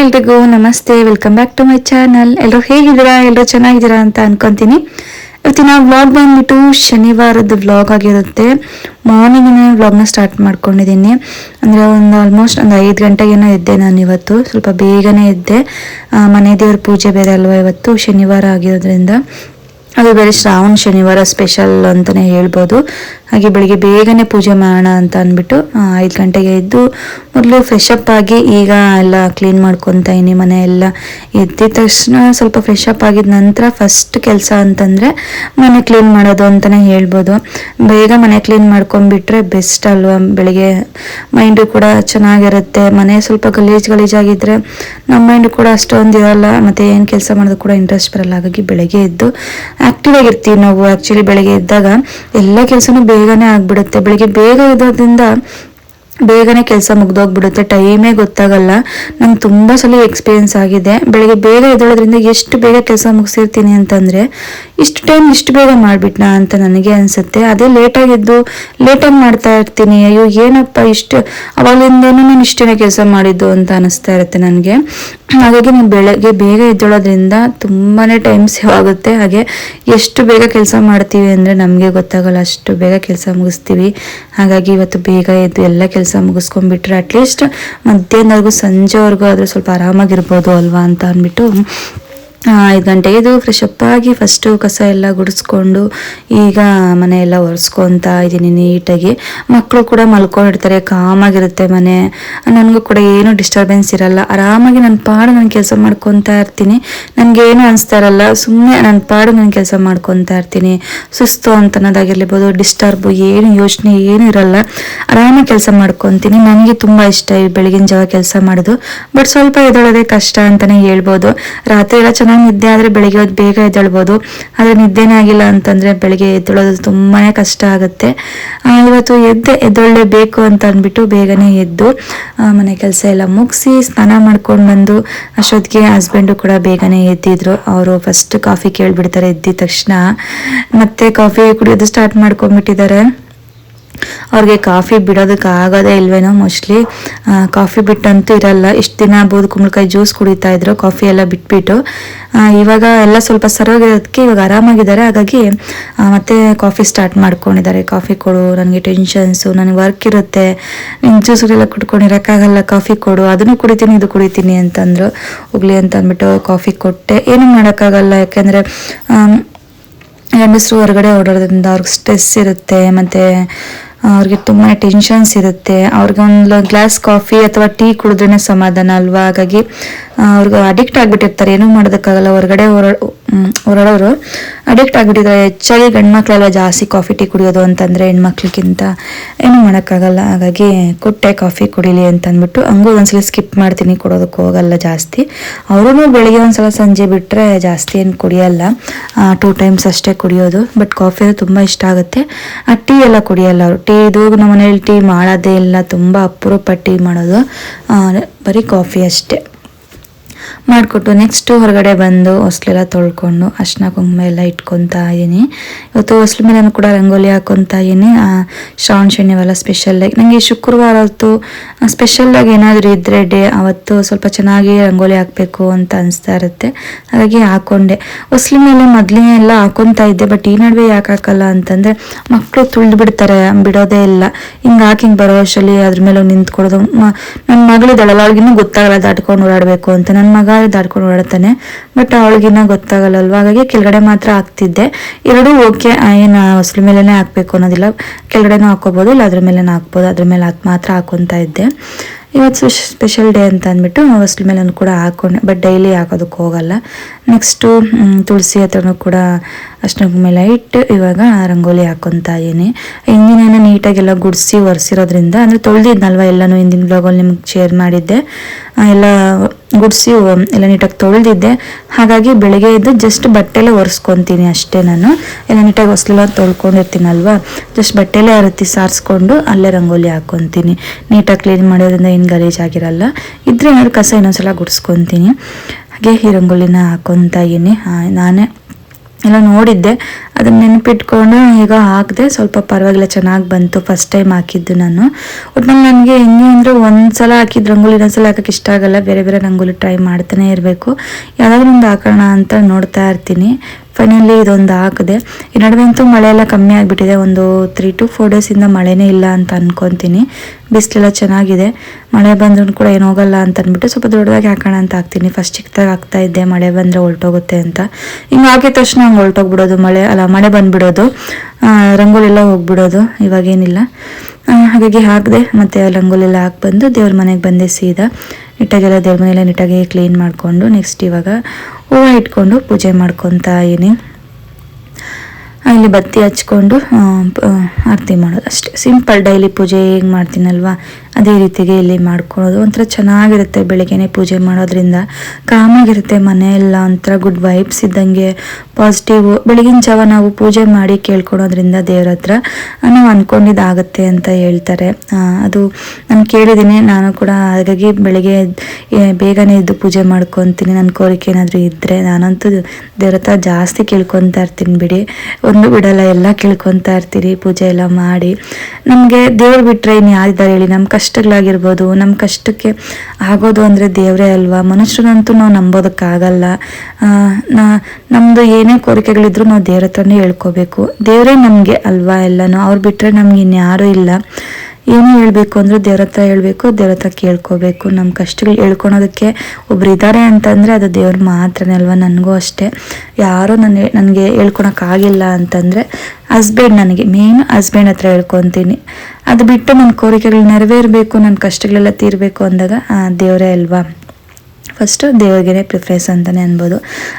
ಎಲ್ರಿಗೂ ನಮಸ್ತೆ. Welcome back to my channel ಎಲ್ಲರೂ ಹೇಗಿದ್ದೀರಾ? ಎಲ್ಲರೂ ಚೆನ್ನಾಗಿದ್ದೀರಾ ಅಂತ ಅನ್ಕೊಂತೀನಿ. ಇವತ್ತಿನ ವ್ಲಾಗ್ ಬಂದ್ಬಿಟ್ಟು ಶನಿವಾರದ ವ್ಲಾಗ್ ಆಗಿರುತ್ತೆ. ಮಾರ್ನಿಂಗ್ ವ್ಲಾಗ್ನ ಸ್ಟಾರ್ಟ್ ಮಾಡ್ಕೊಂಡಿದ್ದೀನಿ. ಅಂದರೆ ಒಂದು ಆಲ್ಮೋಸ್ಟ್ ಒಂದು ಐದು ಗಂಟೆಗೇನೋ ಎದ್ದೆ ನಾನು ಇವತ್ತು. ಸ್ವಲ್ಪ ಬೇಗನೆ ಎದ್ದೆ. ಮನೆ ದೇವ್ರ ಪೂಜೆ ಬೇರೆ ಅಲ್ವಾ ಇವತ್ತು? ಶನಿವಾರ ಆಗಿರೋದ್ರಿಂದ. ಅದು ಬೇರೆ ಶ್ರಾವಣ ಶನಿವಾರ ಸ್ಪೆಷಲ್ ಅಂತಲೇ ಹೇಳ್ಬೋದು. ಹಾಗೆ ಬೆಳಿಗ್ಗೆ ಬೇಗನೆ ಪೂಜೆ ಮಾಡೋಣ ಅಂತ ಅಂದ್ಬಿಟ್ಟು ಐದು ಗಂಟೆಗೆ ಎದ್ದು ಮೊದಲು ಫ್ರೆಶ್ ಅಪ್ ಆಗಿ ಈಗ ಎಲ್ಲ ಕ್ಲೀನ್ ಮಾಡ್ಕೊತಾ ಇನಿ, ಮನೆ ಎಲ್ಲ ಎದ್ದಿದ ತಕ್ಷಣ ಸ್ವಲ್ಪ ಫ್ರೆಶ್ ಆಗಿದ ನಂತರ ಫಸ್ಟ್ ಕೆಲಸ ಅಂತಂದರೆ ಮನೆ ಕ್ಲೀನ್ ಮಾಡೋದು ಅಂತಲೇ ಹೇಳ್ಬೋದು. ಬೇಗ ಮನೆ ಕ್ಲೀನ್ ಮಾಡ್ಕೊಂಡ್ಬಿಟ್ರೆ ಬೆಸ್ಟ್ ಅಲ್ವಾ? ಬೆಳಿಗ್ಗೆ ಮೈಂಡು ಕೂಡ ಚೆನ್ನಾಗಿರುತ್ತೆ. ಮನೆ ಸ್ವಲ್ಪ ಗಲೀಜ್ ಆಗಿದ್ರೆ ನಮ್ಮ ಮೈಂಡ್ ಕೂಡ ಅಷ್ಟೊಂದು ಇರಲ್ಲ. ಮತ್ತೆ ಏನು ಕೆಲಸ ಮಾಡೋದು ಕೂಡ ಇಂಟ್ರೆಸ್ಟ್ ಬರಲ್ಲ. ಹಾಗಾಗಿ ಬೆಳಗ್ಗೆ ಎದ್ದು ಆಕ್ಟಿವ್ ಆಗಿರ್ತೀವಿ ನಾವು. ಆ್ಯಕ್ಚುಲಿ ಬೆಳಗ್ಗೆ ಎದ್ದಾಗ ಎಲ್ಲ ಕೆಲಸನೂ ಬೇಗನೆ ಆಗ್ಬಿಡುತ್ತೆ. ಬೆಳಿಗ್ಗೆ ಬೇಗ ಎದ್ದೋದ್ರಿಂದ ಬೇಗನೆ ಕೆಲಸ ಮುಗ್ದೋಗ್ಬಿಡುತ್ತೆ. ಟೈಮೇ ಗೊತ್ತಾಗಲ್ಲ. ನಂಗೆ ತುಂಬ ಸಲ ಎಕ್ಸ್ಪೀರಿಯನ್ಸ್ ಆಗಿದೆ. ಬೆಳಗ್ಗೆ ಬೇಗ ಎದ್ದೇಳೋದ್ರಿಂದ ಎಷ್ಟು ಬೇಗ ಕೆಲಸ ಮುಗಿಸಿರ್ತೀನಿ ಅಂತಂದರೆ, ಇಷ್ಟು ಟೈಮ್ ಇಷ್ಟು ಬೇಗ ಮಾಡಿಬಿಟ್ನಾ ಅಂತ ನನಗೆ ಅನಿಸುತ್ತೆ. ಅದೇ ಲೇಟಾಗಿದ್ದು ಲೇಟಾಗಿ ಮಾಡ್ತಾ ಇರ್ತೀನಿ. ಅಯ್ಯೋ, ಏನಪ್ಪ ಇಷ್ಟು ಅವಾಗಲಿಂದನೂ ನಾನು ಇಷ್ಟೇ ಕೆಲಸ ಮಾಡಿದ್ದು ಅಂತ ಅನಿಸ್ತಾ ಇರುತ್ತೆ ನನಗೆ. ಹಾಗಾಗಿ ನಾನು ಬೆಳಗ್ಗೆ ಬೇಗ ಎದ್ದೇಳೋದ್ರಿಂದ ತುಂಬಾ ಟೈಮ್ ಸೇವ್ ಆಗುತ್ತೆ. ಹಾಗೆ ಎಷ್ಟು ಬೇಗ ಕೆಲಸ ಮಾಡ್ತೀವಿ ಅಂದರೆ ನಮಗೆ ಗೊತ್ತಾಗಲ್ಲ. ಅಷ್ಟು ಬೇಗ ಕೆಲಸ ಮುಗಿಸ್ತೀವಿ. ಹಾಗಾಗಿ ಇವತ್ತು ಬೇಗ ಎದ್ದು ಎಲ್ಲ ಕೆಲಸ ಮುಗಿಸ್ಕೊಂಡ್ಬಿಟ್ರೆ ಅಟ್ಲೀಸ್ಟ್ ಮಧ್ಯಾಹ್ನವರೆಗೂ ಸಂಜೆವರೆಗೂ ಆದರೆ ಸ್ವಲ್ಪ ಆರಾಮಾಗಿರ್ಬೋದು ಅಲ್ವಾ ಅಂತ ಅಂದ್ಬಿಟ್ಟು ಐದು ಗಂಟೆಗೆ ಇದು ಫ್ರೆಶ್ ಆಗಿ ಫಸ್ಟು ಕಸ ಎಲ್ಲ ಗುಡಿಸ್ಕೊಂಡು ಈಗ ಮನೆ ಎಲ್ಲ ಒರೆಸ್ಕೊತಾ ಇದ್ದೀನಿ ನೀಟಾಗಿ. ಮಕ್ಕಳು ಕೂಡ ಮಲ್ಕೊಂಡಿರ್ತಾರೆ, ಕಾಮಾಗಿರುತ್ತೆ ಮನೆ. ನನಗೂ ಕೂಡ ಏನು ಡಿಸ್ಟರ್ಬೆನ್ಸ್ ಇರಲ್ಲ. ಆರಾಮಾಗಿ ನನ್ನ ಪಾಡು ನಾನು ಕೆಲಸ ಮಾಡ್ಕೊತಾ ಇರ್ತೀನಿ. ನನಗೇನು ಅನಿಸ್ತಾ ಇರಲ್ಲ. ಸುಮ್ಮನೆ ನನ್ನ ಪಾಡು ನಾನು ಕೆಲಸ ಮಾಡ್ಕೊತಾ ಇರ್ತೀನಿ. ಸುಸ್ತು ಅಂತ ಅನ್ನೋದಾಗಿರ್ಬೋದು ಡಿಸ್ಟರ್ಬ್ ಏನು ಯೋಚನೆ ಏನು ಇರಲ್ಲ. ಆರಾಮಾಗಿ ಕೆಲಸ ಮಾಡ್ಕೊತೀನಿ. ನನಗೆ ತುಂಬ ಇಷ್ಟ ಈ ಬೆಳಗಿನ ಜಾವ ಕೆಲಸ ಮಾಡೋದು. ಬಟ್ ಸ್ವಲ್ಪ ಎದೊಳೋದೇ ಕಷ್ಟ ಅಂತಲೇ ಹೇಳ್ಬೋದು. ರಾತ್ರಿ ಎಲ್ಲ ನಿದ್ದೆ ಆದರೆ ಬೆಳಗ್ಗೆ ಹೊತ್ತು ಬೇಗ ಎದ್ದೇಳ್ಬೋದು. ಆದರೆ ನಿದ್ದೆನೇ ಆಗಿಲ್ಲ ಅಂತಂದರೆ ಬೆಳಗ್ಗೆ ಎದ್ದೇಳೋದು ತುಂಬಾ ಕಷ್ಟ ಆಗುತ್ತೆ. ಇವತ್ತು ಎದ್ದೆ ಎದ್ದೇಳಲೇಬೇಕು ಅಂತ ಅಂದ್ಬಿಟ್ಟು ಬೇಗನೆ ಎದ್ದು ಮನೆ ಕೆಲಸ ಎಲ್ಲ ಮುಗಿಸಿ ಸ್ನಾನ ಮಾಡ್ಕೊಂಡು ಬಂದು ಅಷ್ಟೊತ್ತಿಗೆ ಹಸ್ಬೆಂಡು ಕೂಡ ಬೇಗನೆ ಎದ್ದಿದ್ರು. ಅವರು ಫಸ್ಟ್ ಕಾಫಿ ಕೇಳಿಬಿಡ್ತಾರೆ ಎದ್ದಿದ ತಕ್ಷಣ. ಮತ್ತೆ ಕಾಫಿ ಕುಡಿಯೋದು ಸ್ಟಾರ್ಟ್ ಮಾಡ್ಕೊಂಡ್ಬಿಟ್ಟಿದ್ದಾರೆ. ಅವ್ರಿಗೆ ಕಾಫಿ ಬಿಡೋದಕ್ಕೆ ಆಗೋದೇ ಇಲ್ವೇನೋ ಮೋಸ್ಟ್ಲಿ ಕಾಫಿ ಬಿಟ್ಟಂತೂ ಇರಲ್ಲ. ಇಷ್ಟು ದಿನ ಬೋದು ಕುಂಬಳಕಾಯಿ ಜ್ಯೂಸ್ ಕುಡಿತಾ ಇದ್ರು, ಕಾಫಿ ಎಲ್ಲ ಬಿಟ್ಬಿಟ್ಟು. ಇವಾಗ ಎಲ್ಲ ಸ್ವಲ್ಪ ಸರೋಗಿರೋದಕ್ಕೆ ಇವಾಗ ಆರಾಮಾಗಿದ್ದಾರೆ. ಹಾಗಾಗಿ ಮತ್ತೆ ಕಾಫಿ ಸ್ಟಾರ್ಟ್ ಮಾಡ್ಕೊಂಡಿದ್ದಾರೆ. ಕಾಫಿ ಕೊಡು, ನನಗೆ ಟೆನ್ಷನ್ಸು ನನಗೆ ವರ್ಕ್ ಇರುತ್ತೆ. ನಿಂಗೆ ಜ್ಯೂಸ್ಗಳೆಲ್ಲ ಕುಟ್ಕೊಂಡಿರೋಕ್ಕಾಗಲ್ಲ ಕಾಫಿ ಕೊಡು, ಅದನ್ನು ಕುಡಿತೀನಿ, ಇದು ಕುಡಿತೀನಿ ಅಂತಂದರು. ಹೋಗ್ಲಿ ಅಂತ ಅಂದ್ಬಿಟ್ಟು ಕಾಫಿ ಕೊಟ್ಟೆ. ಏನು ಮಾಡೋಕ್ಕಾಗಲ್ಲ, ಯಾಕೆಂದರೆ ಗಂಡಸರು ಹೊರಗಡೆ ಓಡಾಡೋದ್ರಿಂದ ಅವ್ರಿಗೆ ಸ್ಟ್ರೆಸ್ ಇರುತ್ತೆ. ಮತ್ತು ಅವ್ರಿಗೆ ತುಂಬಾ ಟೆನ್ಷನ್ಸ್ ಇರುತ್ತೆ. ಅವ್ರಿಗೆ ಒಂದು ಗ್ಲಾಸ್ ಕಾಫಿ ಅಥವಾ ಟೀ ಕುಡಿದ್ರೇ ಸಮಾಧಾನ ಅಲ್ವಾ? ಹಾಗಾಗಿ ಅವ್ರಿಗೆ ಅಡಿಕ್ಟ್ ಆಗಿಬಿಟ್ಟಿರ್ತಾರೆ. ಏನೂ ಮಾಡೋದಕ್ಕಾಗಲ್ಲ. ಹೊರಗಡೆ ಹೊರ ಹೊರಡೋರು. ಅಡಿಕ್ಟ್ ಆಗಿಬಿಟ್ಟಿದ್ದಾರೆ. ಹೆಚ್ಚಾಗಿ ಗಂಡು ಮಕ್ಕಳೆಲ್ಲ ಜಾಸ್ತಿ ಕಾಫಿ ಟೀ ಕುಡಿಯೋದು ಅಂತಂದರೆ ಹೆಣ್ಮಕ್ಳಿಗಿಂತ ಏನೂ ಮಾಡೋಕ್ಕಾಗಲ್ಲ. ಹಾಗಾಗಿ ಕೊಟ್ಟೆ ಕಾಫಿ ಕುಡಿಲಿ ಅಂತ ಅಂದ್ಬಿಟ್ಟು ಹಂಗೂ ಒಂದ್ಸಲ ಸ್ಕಿಪ್ ಮಾಡ್ತೀನಿ. ಕೊಡೋದಕ್ಕೆ ಹೋಗಲ್ಲ ಜಾಸ್ತಿ. ಅವರೂ ಬೆಳಿಗ್ಗೆ ಒಂದ್ಸಲ ಸಂಜೆ ಬಿಟ್ಟರೆ ಜಾಸ್ತಿ ಏನು ಕುಡಿಯಲ್ಲ. ಟೂ ಟೈಮ್ಸ್ ಅಷ್ಟೇ ಕುಡಿಯೋದು. ಬಟ್ ಕಾಫಿ ಅದು ತುಂಬ ಇಷ್ಟ ಆಗುತ್ತೆ. ಆ ಟೀ ಎಲ್ಲ ಕುಡಿಯಲ್ಲ ಅವರು. ಟೀ ಇದು ನಮ್ಮ ಮನೇಲಿ ಟೀ ಮಾಡೋದೇ ಇಲ್ಲ. ತುಂಬ ಅಪರೂಪ ಟೀ ಮಾಡೋದು. ಬರೀ ಕಾಫಿ ಅಷ್ಟೇ. ಮಾಡಿಕೊಟ್ಟು ನೆಕ್ಸ್ಟು ಹೊರಗಡೆ ಬಂದು ಹೊಸ್ಲೆಲ್ಲ ತೊಳ್ಕೊಂಡು ಅರ್ಶಿನ ಕುಂಕುಮ ಎಲ್ಲ ಇಟ್ಕೊತಾ ಇದ್ದೀನಿ. ಇವತ್ತು ಹೊಸ್ಲು ಮೇಲೆ ಕೂಡ ರಂಗೋಲಿ ಹಾಕೊತಾ ಇದ್ದೀನಿ. ಶ್ರಾವಣ ಸ್ಪೆಷಲ್ ಸ್ಪೆಷಲ್ಲಾಗಿ ನನಗೆ ಶುಕ್ರವಾರ ಹೊತ್ತು ಸ್ಪೆಷಲ್ಲಾಗಿ ಏನಾದರೂ ಇದ್ದರೆ ಡೇ, ಅವತ್ತು ಸ್ವಲ್ಪ ಚೆನ್ನಾಗಿ ರಂಗೋಲಿ ಹಾಕಬೇಕು ಅಂತ ಅನಿಸ್ತಾ ಇರುತ್ತೆ. ಹಾಗಾಗಿ ಹಾಕ್ಕೊಂಡೆ ಹೊಸ್ಲು ಮೇಲೆ ಮೊದಲೇ ಎಲ್ಲ ಹಾಕೊತಾ ಇದ್ದೆ ಬಟ್ ಈ ನಡುವೆ ಯಾಕೆ ಹಾಕಲ್ಲ ಅಂತಂದರೆ ಮಕ್ಕಳು ತುಳಿದು ಬಿಡ್ತಾರೆ, ಬಿಡೋದೇ ಇಲ್ಲ. ಹಿಂಗೆ ಹಾಕಿ, ಹಿಂಗೆ ಬರೋ ಅಷ್ಟರಲ್ಲಿ ಅದ್ರ ಮೇಲೆ ನಿಂತ್ಕೊಡೋದು ನನ್ನ ಮಗಳಿದ್ದಾಳಲ್ಲ, ಅವಳಿಗಿನ್ನೂ ಗೊತ್ತಾಗಲ್ಲ ದಾಟ್ಕೊಂಡು ಓಡಾಡಬೇಕು ಅಂತ. ಮಗ ದಾಡ್ಕೊಂಡು ಓಡಾಡ್ತಾನೆ. ಬಟ್ ಅವಳಿಗಿನ್ನ ಗೊತ್ತಾಗಲ್ಲಲ್ವ? ಹಾಗಾಗಿ ಕೆಳಗಡೆ ಮಾತ್ರ ಹಾಕ್ತಿದ್ದೆ. ಎರಡೂ ಓಕೆ ಏನು ಹೊಸ್ಲ ಮೇಲೇ ಹಾಕ್ಬೇಕು ಅನ್ನೋದಿಲ್ಲ. ಕೆಳಗಡೆನೂ ಹಾಕೋಬೋದು ಇಲ್ಲ ಅದ್ರ ಮೇಲೆ ಹಾಕ್ಬೋದು. ಅದ್ರ ಮೇಲೆ ಹಾಕ್, ಮಾತ್ರ ಹಾಕೊತಾ ಇದ್ದೆ. ಇವತ್ತು ಸ್ಪೆಷಲ್ ಡೇ ಅಂತ ಅಂದ್ಬಿಟ್ಟು ಹೊಸ್ಲ ಮೇಲೆ ಕೂಡ ಹಾಕೊಂಡೆ. ಬಟ್ ಡೈಲಿ ಹಾಕೋದಕ್ಕೆ ಹೋಗಲ್ಲ. ನೆಕ್ಸ್ಟು ತುಳಸಿ ಹತ್ರನೂ ಕೂಡ ಅಷ್ಟು ಮೇಲೆ ಇಟ್ಟು ಇವಾಗ ರಂಗೋಲಿ ಹಾಕೊತಾ ಇದ್ದೀನಿ. ಹಿಂದಿನ ನೀಟಾಗೆಲ್ಲ ಗುಡಿಸಿ ಒರೆಸಿರೋದ್ರಿಂದ, ಅಂದರೆ ತೊಳೆದಿದ್ನಲ್ವ ಎಲ್ಲನೂ ಹಿಂದಿನ ಬ್ಲಾಗಲ್ಲಿ ನಿಮ್ಗೆ ಶೇರ್ ಮಾಡಿದ್ದೆ. ಎಲ್ಲ ಗುಡಿಸಿ ಎಲ್ಲ ನೀಟಾಗಿ ತೊಳೆದಿದ್ದೆ. ಹಾಗಾಗಿ ಬೆಳಗ್ಗೆ ಇದ್ದು ಜಸ್ಟ್ ಬಟ್ಟೆಲೆ ಒರೆಸ್ಕೊತೀನಿ ಅಷ್ಟೇ ನಾನು. ಎಲ್ಲ ನೀಟಾಗಿ ಹೊಸಲೆಲ್ಲ ತೊಳ್ಕೊಂಡಿರ್ತೀನಲ್ವಾ? ಜಸ್ಟ್ ಬಟ್ಟೆಲೆ ಹರತಿ ಸಾರಿಸ್ಕೊಂಡು ಅಲ್ಲೇ ರಂಗೋಲಿ ಹಾಕ್ಕೊತೀನಿ ನೀಟಾಗಿ ಕ್ಲೀನ್ ಮಾಡೋದ್ರಿಂದ ಏನು ಗಲೀಜಾಗಿರಲ್ಲ ಇದ್ರೆ ಏನಾದ್ರು ಕಸ ಇನ್ನೊಂದ್ಸಲ ಗುಡಿಸ್ಕೊತೀನಿ. ಹಾಗೆ ಈ ರಂಗೋಲಿನ ಹಾಕ್ಕೊತಾ ಇದ್ದೀನಿ. ನಾನೇ ಎಲ್ಲ ನೋಡಿದ್ದೆ. ಅದನ್ನ ನೆನಪಿಟ್ಕೊಂಡು ಈಗ ಹಾಕಿದೆ ಸ್ವಲ್ಪ ಪರವಾಗಿಲ್ಲ, ಚೆನ್ನಾಗಿ ಬಂತು ಫಸ್ಟ್ ಟೈಮ್ ಹಾಕಿದ್ದು ನಾನು. ಒಟ್ನಲ್ಲಿ ನನಗೆ ಹೆಂಗೆ ಅಂದರೆ ಒಂದು ಸಲ ಹಾಕಿದ ರಂಗೋಲಿ ಇನ್ನೊಂದ್ಸಲ ಹಾಕೋಕ್ಕೆ ಇಷ್ಟ ಆಗಲ್ಲ. ಬೇರೆ ಬೇರೆ ರಂಗೋಲಿ ಟ್ರೈ ಮಾಡ್ತಾನೆ ಇರಬೇಕು. ಯಾವುದಾದ್ರೂ ಒಂದು ಹಾಕೋಣ ಅಂತ ನೋಡ್ತಾ ಇರ್ತೀನಿ. ಫೈನಲಿ ಇದೊಂದು ಹಾಕಿದೆ, ಈ ನಡುವೆ ಅಂತೂ ಮಳೆ ಎಲ್ಲ ಕಮ್ಮಿ ಆಗಿಬಿಟ್ಟಿದೆ. ಒಂದು ತ್ರೀ ಟು ಫೋರ್ ಡೇಸಿಂದ ಮಳೆನೇ ಇಲ್ಲ ಅಂತ ಅಂದ್ಕೊತೀನಿ ಬಿಸಿಲೆಲ್ಲ ಚೆನ್ನಾಗಿದೆ. ಮಳೆ ಬಂದ್ರೂ ಕೂಡ ಏನು ಹೋಗಲ್ಲ ಅಂತ ಅಂದ್ಬಿಟ್ಟು ಸ್ವಲ್ಪ ದೊಡ್ಡದಾಗಿ ಹಾಕೋಣ ಅಂತ ಹಾಕ್ತೀನಿ. ಫಸ್ಟ್ ಚಿಕ್ಕದಾಗಿ ಹಾಕ್ತಾ ಇದ್ದೆ, ಮಳೆ ಬಂದರೆ ಹೊಲ್ಟೋಗುತ್ತೆ ಅಂತ. ಹಿಂಗೆ ಹಾಕಿದ ತಕ್ಷಣ ಹಂಗೆ ಹೊಲ್ಟೋಗ್ಬಿಡೋದು ಮಳೆ, ಅಲ್ಲ, ಮಳೆ ಬಂದುಬಿಡೋದು. ರಂಗೋಲೆಲ್ಲ ಹೋಗ್ಬಿಡೋದು ಇವಾಗೇನಿಲ್ಲ ಹಾಗಾಗಿ ಹಾಕಿದೆ, ಮತ್ತು ರಂಗೋಲೆಲ್ಲ ಹಾಕಿ ಬಂದು ದೇವ್ರ ಮನೆಗೆ ಬಂದೆ ಸೀದಾ. ನೀಟಾಗೆಲ್ಲ ದೇವ್ರ ಮನೆಯೆಲ್ಲ ನೀಟಾಗಿ ಕ್ಲೀನ್ ಮಾಡಿಕೊಂಡು ನೆಕ್ಸ್ಟ್ ಇವಾಗ ಹೂವು ಇಟ್ಕೊಂಡು ಪೂಜೆ ಮಾಡ್ಕೊತಾ ಇದೀನಿ ಇಲ್ಲಿ ಬತ್ತಿ ಹಚ್ಕೊಂಡು ಆರತಿ ಮಾಡೋದು ಅಷ್ಟೇ. ಸಿಂಪಲ್ ಡೈಲಿ ಪೂಜೆ ಹೇಗೆ ಮಾಡ್ತೀನಲ್ವಾ? ಅದೇ ರೀತಿಗೆ ಇಲ್ಲಿ ಮಾಡ್ಕೊಳ್ಳೋದು. ಒಂಥರ ಚೆನ್ನಾಗಿರುತ್ತೆ ಬೆಳಿಗ್ಗೆನೆ ಪೂಜೆ ಮಾಡೋದ್ರಿಂದ. ಕಾಮಾಗಿರುತ್ತೆ ಮನೆ ಎಲ್ಲ ಒಂಥರ ಗುಡ್ ವೈಬ್ಸ್ ಇದ್ದಂಗೆ ಪಾಸಿಟಿವ್ ಬೆಳಗಿನ ಜಾವ ನಾವು ಪೂಜೆ ಮಾಡಿ ಕೇಳ್ಕೊಳೋದ್ರಿಂದ ದೇವ್ರ ಹತ್ರ ನಾವು ಅಂದ್ಕೊಂಡಿದ್ದಾಗತ್ತೆ ಅಂತ ಹೇಳ್ತಾರೆ. ಅದು ನಾನು ಕೇಳಿದ್ದೀನಿ. ನಾನು ಕೂಡ ಹಾಗಾಗಿ ಬೆಳಿಗ್ಗೆ ಬೇಗನೆ ಎದ್ದು ಪೂಜೆ ಮಾಡ್ಕೊತೀನಿ. ನನ್ನ ಕೋರಿಕೆ ಏನಾದರೂ ಇದ್ದರೆ ನಾನಂತೂ ದೇವ್ರ ಹತ್ರ ಜಾಸ್ತಿ ಕೇಳ್ಕೊತಾ ಇರ್ತೀನಿ ಬಿಡಿ. ಒಂದು ಬಿಡಲ್ಲ, ಎಲ್ಲ ಕೇಳ್ಕೊತಾ ಇರ್ತೀರಿ ಪೂಜೆ ಎಲ್ಲ ಮಾಡಿ. ನಮಗೆ ದೇವ್ರು ಬಿಟ್ಟರೆ ಇನ್ನು ಯಾರಿದ್ದಾರೆ ಹೇಳಿ ನಮ್ಮ ಕಷ್ಟಗಳಾಗಿರ್ಬೋದು ನಮ್ಮ ಕಷ್ಟಕ್ಕೆ ಆಗೋದು ಅಂದರೆ ದೇವರೇ ಅಲ್ವಾ? ಮನುಷ್ಯರಂತೂ ನಾವು ನಂಬೋದಕ್ಕಾಗಲ್ಲ. ನಾ ನಮ್ಮದು ಏನೇ ಕೋರಿಕೆಗಳಿದ್ರು ನಾವು ದೇವ್ರ ಹತ್ರನೇ ಹೇಳ್ಕೋಬೇಕು. ದೇವರೇ ನಮಗೆ ಅಲ್ವಾ ಎಲ್ಲನೂ? ಅವ್ರು ಬಿಟ್ಟರೆ ನಮ್ಗೆ ಇನ್ಯಾರೂ ಇಲ್ಲ. ಏನು ಹೇಳಬೇಕು ಅಂದ್ರೆ ದೇವ್ರ ಹತ್ರ ಹೇಳಬೇಕು, ದೇವ್ರ ಹತ್ರ ಕೇಳ್ಕೋಬೇಕು. ನಮ್ಮ ಕಷ್ಟಗಳು ಹೇಳ್ಕೊಳೋದಕ್ಕೆ ಒಬ್ರು ಇದ್ದಾರೆ ಅಂತಂದರೆ ಅದು ದೇವ್ರು ಮಾತ್ರನೇ ಅಲ್ವಾ? ನನಗೂ ಅಷ್ಟೇ. ಯಾರೂ ನನಗೆ ನನಗೆ ಹೇಳ್ಕೊಳಕ್ಕಾಗಿಲ್ಲ ಅಂತಂದರೆ ಹಸ್ಬೆಂಡ್ ನನಗೆ ಮೇನ್ ಹಸ್ಬೆಂಡ್ ಹತ್ರ ಹೇಳ್ಕೊತೀನಿ. ಅದು ಬಿಟ್ಟು ನನ್ನ ಕೋರಿಕೆಗಳು ನೆರವೇರಬೇಕು ನನ್ನ ಕಷ್ಟಗಳೆಲ್ಲ ತೀರಬೇಕು ಅಂದಾಗ ದೇವರೇ ಅಲ್ವಾ? ಫಸ್ಟು ದೇವ್ರಿಗೇ ಪ್ರಿಫ್ರೆನ್ಸ್ ಅಂತಲೇ ಅನ್ಬೋದು.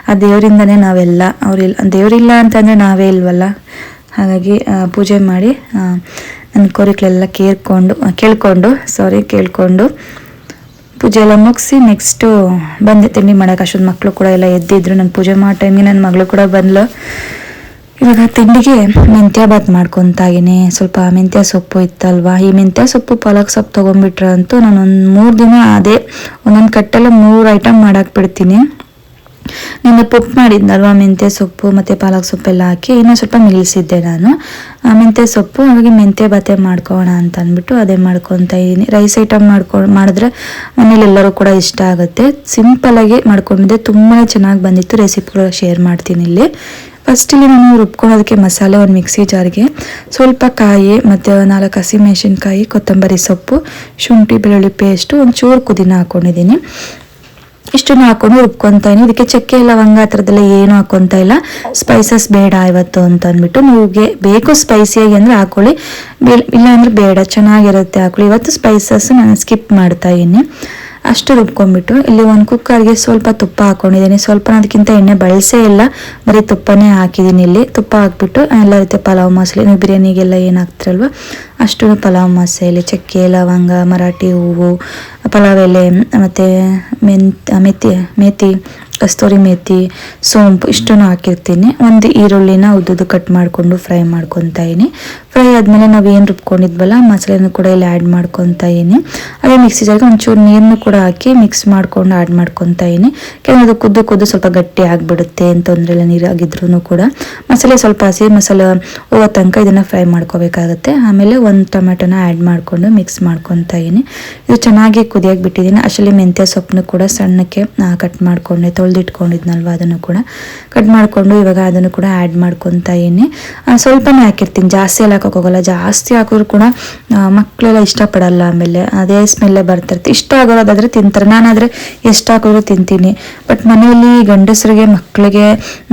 ಆ ದೇವರಿಂದನೇ ನಾವೆಲ್ಲ ಅವರಿಲ್ಲ ದೇವರಿಲ್ಲ ಅಂತಂದರೆ ನಾವೇ ಇಲ್ವಲ್ಲ? ಹಾಗಾಗಿ ಪೂಜೆ ಮಾಡಿ ನನ್ನ ಕೋರಿಕೆಗಳೆಲ್ಲ ಕೇಳ್ಕೊಂಡು ಕೇಳಿಕೊಂಡು ಸಾರಿ ಕೇಳಿಕೊಂಡು. ಪೂಜೆ ಎಲ್ಲ ಮುಗಿಸಿ ನೆಕ್ಸ್ಟು ಬಂದೆ, ತಿಂಡಿ ಮಾಡೋಕೆ ಅಷ್ಟೊಂದು ಮಕ್ಕಳು ಕೂಡ ಎಲ್ಲ ಎದ್ದಿದ್ರು. ನನ್ನ ಪೂಜೆ ಮಾಡೋ ಟೈಮ್ಗೆ ನನ್ನ ಮಗಳು ಕೂಡ ಬಂದ್ಲು. ಇವಾಗ ತಿಂಡಿಗೆ ಮೆಂತ್ಯ ಬಾತ್ ಮಾಡ್ಕೊತಾಗಿನಿ. ಸ್ವಲ್ಪ ಮೆಂತ್ಯ ಸೊಪ್ಪು ಇತ್ತಲ್ವಾ? ಈ ಮೆಂತ್ಯ ಸೊಪ್ಪು, ಪಾಲಕ್ ಸೊಪ್ಪು ತೊಗೊಂಡ್ಬಿಟ್ರಂತೂ ನಾನು ಒಂದು ಮೂರು ದಿನ ಅದೇ ಒಂದೊಂದು ಕಟ್ಟೆಲ್ಲ ಮೂರು ಐಟಮ್ ಮಾಡಾಕ್ ಬಿಡ್ತೀನಿ ನಿನ್ನೆ ಪುಪ್ಪು ಮಾಡಿದ್ನಲ್ವಾ ಮೆಂತ್ಯ ಸೊಪ್ಪು ಮತ್ತು ಪಾಲಕ್ ಸೊಪ್ಪೆಲ್ಲ ಹಾಕಿ ಇನ್ನೂ ಸ್ವಲ್ಪ ನಿಲ್ಲಿಸಿದ್ದೆ ನಾನು. ಮೆಂತ್ಯ ಸೊಪ್ಪು ಹಾಗಾಗಿ ಮೆಂತ್ಯ ಬಾತೆ ಮಾಡ್ಕೋಣ ಅಂತ ಅಂದ್ಬಿಟ್ಟು ಅದೇ ಮಾಡ್ಕೊತಾ ಇದ್ದೀನಿ. ರೈಸ್ ಐಟಮ್ ಮಾಡ್ಕೊಂಡು ಮಾಡಿದ್ರೆ ಮನೇಲಿ ಎಲ್ಲರೂ ಕೂಡ ಇಷ್ಟ ಆಗುತ್ತೆ. ಸಿಂಪಲಾಗಿ ಮಾಡ್ಕೊಂಡಿದ್ದೆ ತುಂಬಾ ಚೆನ್ನಾಗಿ ಬಂದಿತ್ತು. ರೆಸಿಪಿಗಳು ಶೇರ್ ಮಾಡ್ತೀನಿ ಇಲ್ಲಿ. ಫಸ್ಟ್ ಇಲ್ಲಿ ನಾನು ರುಬ್ಕೊಳ್ಳೋದಕ್ಕೆ ಮಸಾಲೆ ಒಂದು ಮಿಕ್ಸಿ ಜಾರ್ಗೆ ಸ್ವಲ್ಪ ಕಾಯಿ ಮತ್ತು ನಾಲ್ಕು ಹಸಿಮೆಣಸಿನ್ಕಾಯಿ ಕೊತ್ತಂಬರಿ ಸೊಪ್ಪು, ಶುಂಠಿ, ಬೆಳ್ಳುಳ್ಳಿ ಪೇಸ್ಟು ಒಂದು ಚೂರು ಪುದೀನ ಹಾಕ್ಕೊಂಡಿದ್ದೀನಿ ಇಷ್ಟನ್ನು ಹಾಕೊಂಡು ರುಬ್ಕೊತಾ ಇದೀನಿ ಇದಕ್ಕೆ ಚಕ್ಕೆ ಲವಂಗ ಆ ಥರದ್ದೆಲ್ಲ ಏನು ಹಾಕೊತಾ ಇಲ್ಲ. ಸ್ಪೈಸಸ್ ಬೇಡ ಇವತ್ತು ಅಂತ ಅಂದ್ಬಿಟ್ಟು ನಿಮಗೆ ಬೇಕು ಸ್ಪೈಸಿಯಾಗಿ ಅಂದರೆ ಹಾಕೊಳ್ಳಿ. ಇಲ್ಲ ಅಂದ್ರೆ ಬೇಡ, ಚೆನ್ನಾಗಿರುತ್ತೆ, ಹಾಕೊಳ್ಳಿ. ಇವತ್ತು ಸ್ಪೈಸಸ್ ನಾನು ಸ್ಕಿಪ್ ಮಾಡ್ತಾ ಇದ್ದೀನಿ ಅಷ್ಟು ರುಬ್ಕೊಂಡ್ಬಿಟ್ಟು, ಇಲ್ಲಿ ಒಂದು ಕುಕ್ಕರ್ಗೆ ಸ್ವಲ್ಪ ತುಪ್ಪ ಹಾಕೊಂಡಿದ್ದೀನಿ. ಸ್ವಲ್ಪ ಅದಕ್ಕಿಂತ ಎಣ್ಣೆ ಬಳಸೇ ಇಲ್ಲ. ಬರೀ ತುಪ್ಪನೇ ಹಾಕಿದ್ದೀನಿ ಇಲ್ಲಿ. ತುಪ್ಪ ಹಾಕ್ಬಿಟ್ಟು, ಎಲ್ಲ ರೀತಿಯ ಪಲಾವ್ ಮಸಾಲೆ. ನೀವು ಬಿರಿಯಾನಿಗೆಲ್ಲ ಏನು ಹಾಕ್ತಿರಲ್ವ? ಅಷ್ಟು ಪಲಾವ್ ಮಸಾಲೆ, ಚಕ್ಕೆ, ಲವಂಗ, ಮರಾಠಿ, ಹೂವು, ಪಲಾವ್ ಎಲೆ, ಮತ್ತು ಮೆಂತ್ ಮೆಥಿ, ಮೇಥಿ. ಕಸ್ತೂರಿ ಮೇಥಿ ಸೋಂಪು ಇಷ್ಟನ್ನು ಹಾಕಿರ್ತೀನಿ. ಒಂದು ಈರುಳ್ಳಿನ ಉದ್ದುದ್ದು ಕಟ್ ಮಾಡಿಕೊಂಡು ಫ್ರೈ ಮಾಡ್ಕೊತಾ ಇದೀನಿ ಫ್ರೈ ಆದಮೇಲೆ ನಾವು ಏನು ರುಬ್ಕೊಂಡಿದ್ವಲ್ಲ, ಮಸಾಲೆನೂ ಕೂಡ ಇಲ್ಲಿ ಆ್ಯಡ್ ಮಾಡ್ಕೊತಾ ಇದೀನಿ ಅದೇ ಮಿಕ್ಸಿ ಜಾರಿಗೆ ಒಂಚೂರು ನೀರನ್ನು ಕೂಡ ಹಾಕಿ ಮಿಕ್ಸ್ ಮಾಡ್ಕೊಂಡು ಆ್ಯಡ್ ಮಾಡ್ಕೊತಾ ಇದ್ದೀನಿ ಅದು ಕುದ್ದು ಕುದ್ದು ಸ್ವಲ್ಪ ಗಟ್ಟಿ ಆಗಿಬಿಡುತ್ತೆ ಏನು ತೊಂದರೆ ಇಲ್ಲ ನೀರಾಗಿದ್ರೂ ಕೂಡ. ಮಸಾಲೆ ಸ್ವಲ್ಪ ಹಸಿ ಮಸಾಲೆ ಹೋಗೋ ತನಕ ಇದನ್ನು ಫ್ರೈ ಮಾಡ್ಕೋಬೇಕಾಗುತ್ತೆ. ಆಮೇಲೆ ಒಂದು ಟೊಮೆಟೊನ ಆ್ಯಡ್ ಮಾಡಿಕೊಂಡು ಮಿಕ್ಸ್ ಮಾಡ್ಕೊತಾ ಇದ್ದೀನಿ ಇದು ಚೆನ್ನಾಗಿ ಕುದಿಯಾಗಿ ಬಿಟ್ಟಿದ್ದೀನಿ ಅಷ್ಟಲ್ಲಿ ಮೆಂತ್ಯ ಸೊಪ್ಪನ್ನು ಕೂಡ ಸಣ್ಣಕ್ಕೆ ಕಟ್ ಮಾಡಿಕೊಂಡೆ. ತೊಳೆದಿಟ್ಕೊಂಡಿದ್ನಲ್ವ ಅದನ್ನು ಕೂಡ. ಕಟ್ ಮಾಡಿಕೊಂಡು ಇವಾಗ ಅದನ್ನು ಕೂಡ ಆ್ಯಡ್ ಮಾಡ್ಕೊತಾ ಏನೇ ಸ್ವಲ್ಪನೇ ಹಾಕಿರ್ತೀನಿ. ಜಾಸ್ತಿ ಎಲ್ಲ ಹಾಕೋಕ್ಕೋಗಲ್ಲ. ಜಾಸ್ತಿ ಹಾಕಿದ್ರು ಕೂಡ ಮಕ್ಕಳೆಲ್ಲ ಇಷ್ಟಪಡಲ್ಲ ಆಮೇಲೆ. ಅದೇ ಸ್ಮೆಲ್ಲೇ ಬರ್ತಿರುತ್ತೆ. ಇಷ್ಟ ಆಗೋದಾದರೆ ತಿಂತಾರೆ. ನಾನಾದರೆ ಎಷ್ಟು ಹಾಕಿದ್ರು ತಿಂತೀನಿ. ಬಟ್ ಮನೆಯಲ್ಲಿ ಗಂಡಸರಿಗೆ ಮಕ್ಕಳಿಗೆ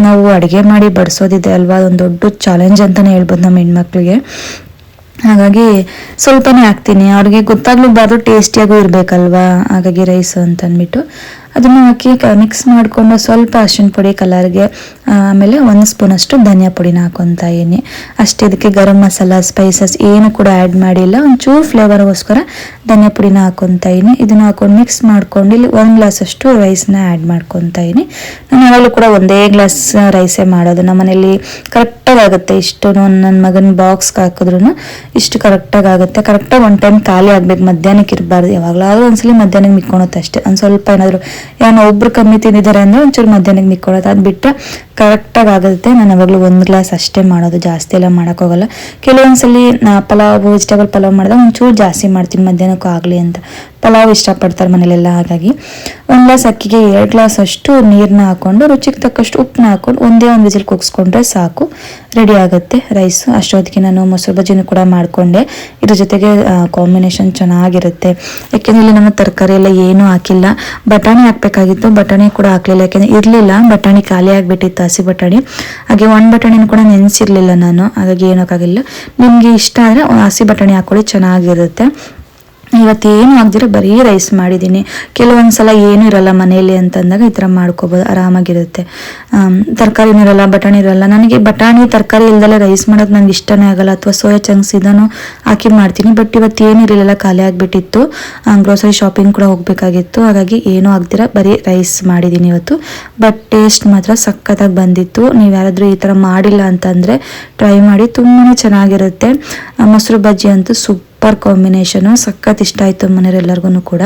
ನಾವು ಅಡುಗೆ ಮಾಡಿ ಬಡಿಸೋದಿದೆ ಅಲ್ವಾ? ಅದೊಂದು ದೊಡ್ಡ ಚಾಲೆಂಜ್ ಅಂತಲೇ ಹೇಳ್ಬೋದು ನಮ್ಮ ಹೆಣ್ಮಕ್ಳಿಗೆ. ಹಾಗಾಗಿ ಸ್ವಲ್ಪನೇ ಹಾಕ್ತೀನಿ. ಅವ್ರಿಗೆ ಗೊತ್ತಾಗ್ಲಿಬಾರ್ದು ಟೇಸ್ಟಿಯಾಗೂ ಇರಬೇಕಲ್ವಾ? ಹಾಗಾಗಿ ರೈಸು ಅಂತ ಅಂದ್ಬಿಟ್ಟು ಅದನ್ನು ಹಾಕಿ ಮಿಕ್ಸ್ ಮಾಡಿಕೊಂಡು ಸ್ವಲ್ಪ ಅರಿಶಿನ ಪುಡಿ ಕಲರ್ಗೆ ಆಮೇಲೆ ಒಂದು ಸ್ಪೂನಷ್ಟು ಧನಿಯಾ ಪುಡಿನ ಹಾಕೊತಾ ಇದೀನಿ ಅಷ್ಟೇ ಇದಕ್ಕೆ ಗರಂ ಮಸಾಲ ಸ್ಪೈಸಸ್ ಏನು ಕೂಡ ಆ್ಯಡ್ ಮಾಡಿಲ್ಲ. ಒಂಚೂರು ಫ್ಲೇವರ್ಗೋಸ್ಕರ ಧನಿಯಾ ಪುಡಿನ ಹಾಕೊತಾ ಇದ್ದೀನಿ. ಇದನ್ನು ಹಾಕೊಂಡು ಮಿಕ್ಸ್ ಮಾಡ್ಕೊಂಡು ಇಲ್ಲಿ ಒಂದು ಗ್ಲಾಸಷ್ಟು ರೈಸ್ನ ಆ್ಯಡ್ ಮಾಡ್ಕೊತಾ ಇದೀನಿ ನಾನು ಯಾವಾಗಲೂ ಕೂಡ ಒಂದೇ ಗ್ಲಾಸ್ ರೈಸೇ ಮಾಡೋದು. ನಮ್ಮ ಮನೇಲಿ ಕರೆಕ್ಟಾಗಿ ಆಗುತ್ತೆ. ಇಷ್ಟು ನನ್ನ ಮಗನ ಬಾಕ್ಸ್ಗೆ ಹಾಕಿದ್ರು ಇಷ್ಟು ಕರೆಕ್ಟಾಗಿ ಆಗುತ್ತೆ. ಕರೆಕ್ಟಾಗಿ ಒನ್ ಟೈಮ್ ಖಾಲಿ ಆಗಬೇಕು. ಮಧ್ಯಾಹ್ನಕ್ಕೆ ಇರಬಾರ್ದು. ಯಾವಾಗಲಾದ್ರೂ ಒಂದ್ಸಲಿ ಮಧ್ಯಾಹ್ನಕ್ಕೆ ಮಿಕ್ಕೊಳುತ್ತೆ ಅಷ್ಟೇ. ಒಂದು ಸ್ವಲ್ಪ ಏನಾದರೂ ಯಾರೋ ಒಬ್ರು ಕಮ್ಮಿ ತಿಂದಿದ್ದಾರೆ ಅಂದರೆ ಒಂಚೂರು ಮಧ್ಯಾಹ್ನಕ್ಕೆ ಮಿಕ್ಕೊಳ್ಳೋದು ಅದು ಬಿಟ್ಟರೆ ಕರೆಕ್ಟಾಗಿ ಆಗುತ್ತೆ. ನಾನು ಯಾವಾಗಲೂ ಒಂದು ಗ್ಲಾಸ್ ಅಷ್ಟೇ ಮಾಡೋದು. ಜಾಸ್ತಿ ಎಲ್ಲ ಮಾಡೋಕ್ಕೋಗಲ್ಲ ಕೆಲವೊಂದ್ಸಲಿ ನಾ ಪಲಾವ್ ವೆಜಿಟೇಬಲ್ ಪಲಾವ್ ಮಾಡಿದಾಗ ಒಂಚೂರು ಜಾಸ್ತಿ ಮಾಡ್ತೀನಿ. ಮಧ್ಯಾಹ್ನಕ್ಕೂ ಆಗಲಿ ಅಂತ. ಪಲಾವ್ ಇಷ್ಟಪಡ್ತಾರೆ ಮನೇಲೆಲ್ಲ ಹಾಗಾಗಿ ಒಂದು ಗ್ಲಾಸ್ ಅಕ್ಕಿಗೆ ಎರಡು ಗ್ಲಾಸ್ ಅಷ್ಟು ನೀರನ್ನ ಹಾಕ್ಕೊಂಡು ರುಚಿಗೆ ತಕ್ಕಷ್ಟು ಉಪ್ಪನ್ನ ಹಾಕೊಂಡು ಒಂದೇ ಒಂದು ವಿಸಿಲ್ ಕುಗ್ಸ್ಕೊಂಡ್ರೆ ಸಾಕು, ರೆಡಿ ಆಗುತ್ತೆ ರೈಸ್. ಅಷ್ಟೊತ್ತಿಗೆ ನಾನು ಮೊಸರು ಬಜ್ಜಿನೂ ಕೂಡ ಮಾಡಿಕೊಂಡೆ. ಇದ್ರ ಜೊತೆಗೆ ಕಾಂಬಿನೇಷನ್ ಚೆನ್ನಾಗಿರುತ್ತೆ. ಯಾಕೆಂದರೆ ಇಲ್ಲಿ ನಮ್ಮ ತರಕಾರಿ ಎಲ್ಲ ಏನೂ ಹಾಕಿಲ್ಲ. ಬಟಾಣಿ ಹಾಕಬೇಕಾಗಿತ್ತು, ಬಟಾಣಿ ಕೂಡ ಹಾಕಲಿಲ್ಲ. ಯಾಕೆಂದರೆ ಇರಲಿಲ್ಲ, ಬಟಾಣಿ ಖಾಲಿ ಆಗಿಬಿಟ್ಟಿತ್ತು, ಹಸಿ ಬಟಾಣಿ. ಹಾಗೆ ಒಂದು ಬಟಾಣಿನ ಕೂಡ ನೆನೆಸಿರಲಿಲ್ಲ ನಾನು, ಹಾಗಾಗಿ ಏನಕ್ಕಾಗಿಲ್ಲ ನಿಮಗೆ ಇಷ್ಟ ಆದರೆ ಹಸಿ ಬಟಾಣಿ ಹಾಕೊಳ್ಳಿ ಚೆನ್ನಾಗಿರುತ್ತೆ. ಇವತ್ತೇನು ಆಗದಿರೋ ಬರೀ ರೈಸ್ ಮಾಡಿದ್ದೀನಿ. ಕೆಲವೊಂದು ಸಲ ಏನೂ ಇರಲ್ಲ ಮನೆಯಲ್ಲಿ ಅಂತಂದಾಗ ಈ ಥರ ಮಾಡ್ಕೋಬೋದು, ಆರಾಮಾಗಿರುತ್ತೆ. ತರಕಾರಿನೂ ಇರಲ್ಲ, ಬಟಾಣಿ ಇರಲ್ಲ. ನನಗೆ ಬಟಾಣಿ, ತರಕಾರಿ ಇಲ್ದಲೆ ರೈಸ್ ಮಾಡೋದು ನನಗೆ ಇಷ್ಟನೇ ಆಗಲ್ಲ. ಅಥವಾ ಸೋಯಾ ಚಂಕ್ಸ್ ಇದನ್ನು ಹಾಕಿ ಮಾಡ್ತೀನಿ. ಬಟ್ ಇವತ್ತು ಏನಿರಲಿಲ್ಲ ಖಾಲಿ ಆಗಿಬಿಟ್ಟಿತ್ತು. ಗ್ರೋಸರಿ ಶಾಪಿಂಗ್ ಕೂಡ ಹೋಗಬೇಕಾಗಿತ್ತು. ಹಾಗಾಗಿ ಏನೂ ಆಗದಿರ ಬರೀ ರೈಸ್ ಮಾಡಿದ್ದೀನಿ ಇವತ್ತು. ಬಟ್ ಟೇಸ್ಟ್ ಮಾತ್ರ ಸಖತ್ತಾಗಿ ಬಂದಿತ್ತು. ನೀವು ಯಾರಾದರೂ ಈ ಥರ ಮಾಡಿಲ್ಲ ಅಂತಂದರೆ ಟ್ರೈ ಮಾಡಿ. ತುಂಬಾ ಚೆನ್ನಾಗಿರುತ್ತೆ. ಮೊಸರು ಬಜ್ಜಿ ಅಂತೂ ಸೂಪ್ ಸೂಪರ್ ಕಾಂಬಿನೇಷನು, ಸಖತ್ ಇಷ್ಟ ಆಯಿತು ಮನೆಯವರೆಲ್ಲರಿಗೂ ಕೂಡ.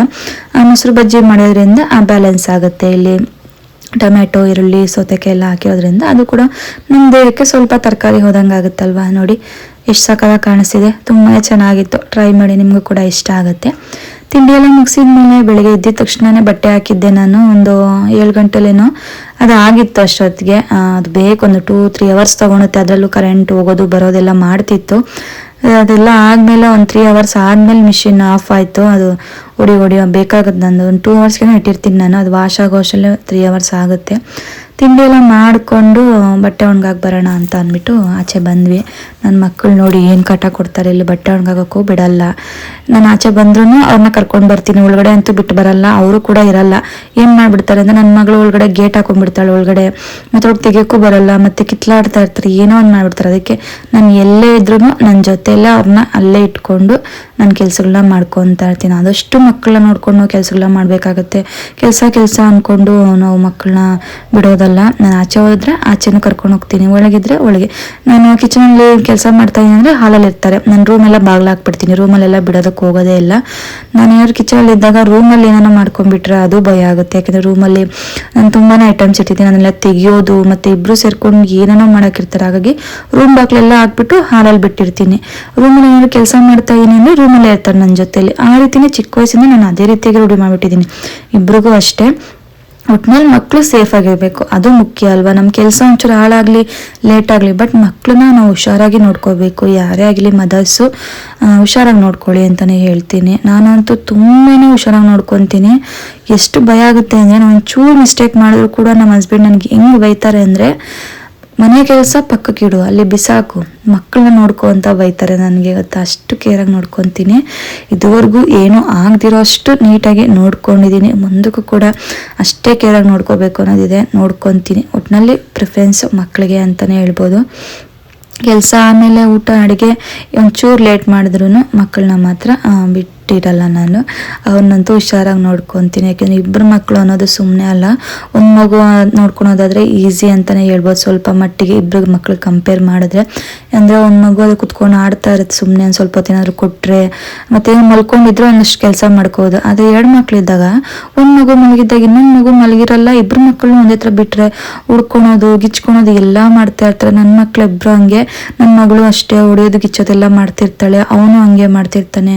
ಆ ಮೊಸರು ಬಜ್ಜಿ ಮಾಡೋದ್ರಿಂದ ಆ ಬ್ಯಾಲೆನ್ಸ್ ಆಗುತ್ತೆ. ಇಲ್ಲಿ ಟೊಮೆಟೊ ಈರುಳ್ಳಿ ಸೌತೆಕಾಯಿ ಎಲ್ಲ ಹಾಕಿರೋದ್ರಿಂದ ಅದು ಕೂಡ ನಮ್ಮ ದೇಹಕ್ಕೆ ಸ್ವಲ್ಪ ತರಕಾರಿ ಹೋದಂಗೆ ಆಗುತ್ತಲ್ವಾ? ನೋಡಿ, ಎಷ್ಟು ಸಕಾಲ ಕಾಣಿಸ್ತಿದೆ. ತುಂಬಾ ಚೆನ್ನಾಗಿತ್ತು. ಟ್ರೈ ಮಾಡಿ ನಿಮಗೂ ಕೂಡ ಇಷ್ಟ ಆಗುತ್ತೆ. ತಿಂಡಿ ಎಲ್ಲ ಮುಗಿಸಿದ ಮೇಲೆ ಬೆಳಗ್ಗೆ ಎದ್ದಿದ ತಕ್ಷಣನೇ ಬಟ್ಟೆ ಹಾಕಿದ್ದೆ ನಾನು. ಒಂದು ಏಳು ಗಂಟೆಲೇನೋ ಅದು ಆಗಿತ್ತು ಅಷ್ಟೊತ್ತಿಗೆ ಅದು ಬೇಕು, ಒಂದು ಟೂ ತ್ರೀ ಅವರ್ಸ್ ತೊಗೊಳುತ್ತೆ. ಅದರಲ್ಲೂ ಕರೆಂಟ್ ಹೋಗೋದು, ಬರೋದೆಲ್ಲ ಮಾಡ್ತಿತ್ತು. ಅದೆಲ್ಲ ಆದಮೇಲೆ ಒಂದು ತ್ರೀ ಅವರ್ಸ್ ಆದಮೇಲೆ ಮಿಷಿನ್ ಆಫ್ ಆಯಿತು. ಅದು ಹೊಡಿ ಹೊಡಿ ಬೇಕಾಗುತ್ತೆ ನಂದು. ಒಂದು ಟೂ ಅವರ್ಸ್ಗೆ ಇಟ್ಟಿರ್ತೀನಿ ನಾನು. ಅದು ವಾಶ್ ಆಗೋಷಲ್ಲೇ ತ್ರೀ ಅವರ್ಸ್ ಆಗುತ್ತೆ. ತಿಂಡಿ ಎಲ್ಲ ಮಾಡಿಕೊಂಡು ಬಟ್ಟೆ ಒಣಗಾಕ್ ಬರೋಣ ಅಂತ ಅಂದ್ಬಿಟ್ಟು ಆಚೆ ಬಂದ್ವಿ. ನನ್ನ ಮಕ್ಕಳು ನೋಡಿ ಏನು ಕಾಟ ಕೊಡ್ತಾರೆ ಇಲ್ಲಿ ಬಟ್ಟೆ ಒಣಗಾಗೋಕ್ಕೂ ಬಿಡಲ್ಲ. ನಾನು ಆಚೆ ಬಂದ್ರೂ ಅವ್ರನ್ನ ಕರ್ಕೊಂಡು ಬರ್ತೀನಿ. ಒಳಗಡೆ ಅಂತೂ ಬಿಟ್ಟು ಬರಲ್ಲ. ಅವರು ಕೂಡ ಇರಲ್ಲ. ಏನು ಮಾಡಿಬಿಡ್ತಾರೆ ಅಂದರೆ ನನ್ನ ಮಗಳು ಒಳಗಡೆ ಗೇಟ್ ಹಾಕೊಂಡ್ಬಿಡ್ತಾಳೆ ಒಳಗಡೆ. ಮತ್ತು ಅವ್ರು ತೆಗಿಯೋಕ್ಕೂ ಬರಲ್ಲ. ಮತ್ತು ಕಿತ್ಲಾಡ್ತಾ ಇರ್ತಾರೆ. ಏನೋ ಒಂದು ಮಾಡಿಬಿಡ್ತಾರೆ. ಅದಕ್ಕೆ ನಾನು ಎಲ್ಲೇ ಇದ್ರೂ ನನ್ನ ಜೊತೆಯಲ್ಲೇ ಅವ್ರನ್ನ ಅಲ್ಲೇ ಇಟ್ಕೊಂಡು ನನ್ನ ಕೆಲಸಗಳನ್ನ ಮಾಡ್ಕೊತಾ ಇರ್ತೀನಿ. ಆದಷ್ಟು ಮಕ್ಕಳನ್ನ ನೋಡ್ಕೊಂಡು ಕೆಲಸಗಳನ್ನ ಮಾಡಬೇಕಾಗತ್ತೆ. ಕೆಲಸ ಕೆಲಸ ಅಂದ್ಕೊಂಡು ನಾವು ಮಕ್ಕಳನ್ನ ಬಿಡೋದಲ್ಲ. ನಾನು ಆಚೆ ಹೋದ್ರೆ ಆಚೆನೂ ಕರ್ಕೊಂಡು ಹೋಗ್ತೀನಿ. ಒಳಗಿದ್ರೆ ಒಳಗೆ. ನಾನು ಕಿಚನಲ್ಲಿ ಕೆಲಸ ಮಾಡ್ತಾ ಇದ್ದೀನಿ ಅಂದರೆ ಹಾಲಲ್ಲಿ ಇರ್ತಾರೆ. ನಾನು ರೂಮೆಲ್ಲ ಬಾಗಿಲು ಹಾಕ್ಬಿಡ್ತೀನಿ. ರೂಮಲ್ಲೆಲ್ಲ ಬಿಡೋದಕ್ಕೆ ಹೋಗೋದೇ ಇಲ್ಲ. ನಾನು ಏನಾದ್ರು ಕಿಚನಲ್ಲಿ ಇದ್ದಾಗ ರೂಮಲ್ಲಿ ಏನಾರು ಮಾಡ್ಕೊಂಡ್ಬಿಟ್ರೆ ಅದು ಭಯ ಆಗುತ್ತೆ. ಯಾಕಂದರೆ ರೂಮಲ್ಲಿ ನಾನು ತುಂಬಾ ಐಟಮ್ಸ್ ಇಟ್ಟಿದ್ದೀನಿ. ಅದನ್ನೆಲ್ಲ ತೆಗಿಯೋದು ಮತ್ತು ಇಬ್ಬರು ಸೇರ್ಕೊಂಡು ಏನೇನೋ ಮಾಡೋಕ್ಕಿರ್ತಾರೆ. ಹಾಗಾಗಿ ರೂಮ್ ಬಾಗಿಲೆಲ್ಲ ಹಾಕ್ಬಿಟ್ಟು ಹಾಲಲ್ಲಿ ಬಿಟ್ಟಿರ್ತೀನಿ. ರೂಮಲ್ಲಿ ಏನಾದ್ರು ಕೆಲಸ ಮಾಡ್ತಾ ಇದ್ದೀನಿ ಅಂದರೆ ರೂಮಲ್ಲೇ ಇರ್ತಾರೆ ನನ್ನ ಜೊತೆಲಿ. ಆ ರೀತಿನೇ ಚಿಕ್ಕ ವಯಸ್ಸಿಂದ ನಾನು ಅದೇ ರೀತಿಯಾಗಿ ರೂಢಿ ಮಾಡಿಬಿಟ್ಟಿದ್ದೀನಿ. ಇಬ್ರಿಗೂ ಅಷ್ಟೇ. ಒಟ್ನಲ್ಲಿ ಮಕ್ಕಳು ಸೇಫ್ ಆಗಿರಬೇಕು. ಅದು ಮುಖ್ಯ ಅಲ್ವಾ? ನಮ್ಮ ಕೆಲಸ ಒಂಚೂರು ಹಾಳಾಗಲಿ ಲೇಟ್ ಆಗಲಿ ಬಟ್ ಮಕ್ಕಳನ್ನ ನಾವು ಹುಷಾರಾಗಿ ನೋಡ್ಕೋಬೇಕು. ಯಾರೇ ಆಗಲಿ ಮದರ್ಸು ಹುಷಾರಾಗಿ ನೋಡ್ಕೊಳ್ಳಿ ಅಂತಲೇ ಹೇಳ್ತೀನಿ. ನಾನಂತೂ ತುಂಬಾ ಹುಷಾರಾಗಿ ನೋಡ್ಕೊತೀನಿ. ಎಷ್ಟು ಭಯ ಆಗುತ್ತೆ ಅಂದರೆ ನಾನು ಒಂಚೂರು ಮಿಸ್ಟೇಕ್ ಮಾಡಿದ್ರು ಕೂಡ ನಮ್ಮ ಹಸ್ಬೆಂಡ್ ನನಗೆ ಹೆಂಗೆ ಬೈತಾರೆ ಅಂದರೆ ಮನೆ ಕೆಲಸ ಪಕ್ಕಕ್ಕಿಡು ಅಲ್ಲಿ ಬಿಸಾಕು. ಮಕ್ಕಳನ್ನ ನೋಡ್ಕೊ ಅಂತ ಬೈತಾರೆ ನನಗೆ ಇವತ್ತು ಅಷ್ಟು ಕೇರಾಗಿ ನೋಡ್ಕೊತೀನಿ. ಇದುವರೆಗೂ ಏನೂ ಆಗದಿರೋ ಅಷ್ಟು ನೀಟಾಗಿ ನೋಡ್ಕೊಂಡಿದ್ದೀನಿ. ಮುಂದಕ್ಕೂ ಕೂಡ ಅಷ್ಟೇ ಕೇರಾಗಿ ನೋಡ್ಕೋಬೇಕು ಅನ್ನೋದಿದೆ. ನೋಡ್ಕೊತೀನಿ. ಒಟ್ಟಿನಲ್ಲಿ ಪ್ರಿಫರೆನ್ಸ್ ಮಕ್ಕಳಿಗೆ ಅಂತಲೇ ಹೇಳ್ಬೋದು. ಕೆಲಸ ಆಮೇಲೆ ಊಟ ಅಡುಗೆ ಒಂಚೂರು ಲೇಟ್ ಮಾಡಿದ್ರು ಮಕ್ಕಳನ್ನ ಮಾತ್ರ ಆ, ಬಿಟ್ಟಿರಲ್ಲ ನಾನು. ಅವ್ರನ್ನಂತೂ ಹುಷಾರಾಗಿ ನೋಡ್ಕೊತೀನಿ. ಯಾಕೆಂದರೆ ಇಬ್ಬರು ಮಕ್ಕಳು ಅನ್ನೋದು ಸುಮ್ಮನೆ ಅಲ್ಲ. ಒಂದು ಮಗು ನೋಡ್ಕೊಳೋದಾದ್ರೆ ಈಸಿ ಅಂತಲೇ ಹೇಳ್ಬೋದು. ಸ್ವಲ್ಪ ಮಟ್ಟಿಗೆ ಇಬ್ಬರು ಮಕ್ಕಳು ಕಂಪೇರ್ ಮಾಡಿದ್ರೆ. ಅಂದರೆ ಒಂದು ಮಗು ಅದು ಕುತ್ಕೊಂಡು ಆಡ್ತಾ ಇರುತ್ತೆ ಸುಮ್ಮನೆ ಒಂದು ಸ್ವಲ್ಪ ಏನಾದ್ರು ಕೊಟ್ಟರೆ ಮತ್ತೆ ಮಲ್ಕೊಂಡಿದ್ರು ಒಂದಷ್ಟು ಕೆಲಸ ಮಾಡ್ಕೋದು ಆದರೆ ಎರಡು ಮಕ್ಕಳಿದ್ದಾಗ ಒಂದು ಮಗು ಮಲಗಿದ್ದಾಗ ಇನ್ನೊಂದು ಮಗು ಮಲಗಿರಲ್ಲ. ಇಬ್ಬರು ಮಕ್ಕಳು ಒಂದೇ ಥರ ಬಿಟ್ಟರೆ ಉಡ್ಕೊಳೋದು, ಗಿಚ್ಕೊಳೋದು ಎಲ್ಲ ಮಾಡ್ತಾ ಇರ್ತಾರೆ. ನನ್ನ ಮಕ್ಳು ಇಬ್ಬರು ಹಂಗೆ. ನನ್ನ ಮಗಳು ಅಷ್ಟೇ. ಹೊಡೆಯೋದು, ಗಿಚ್ಚೋದೆಲ್ಲ ಮಾಡ್ತಿರ್ತಾಳೆ. ಅವನು ಹಂಗೆ ಮಾಡ್ತಿರ್ತಾನೆ.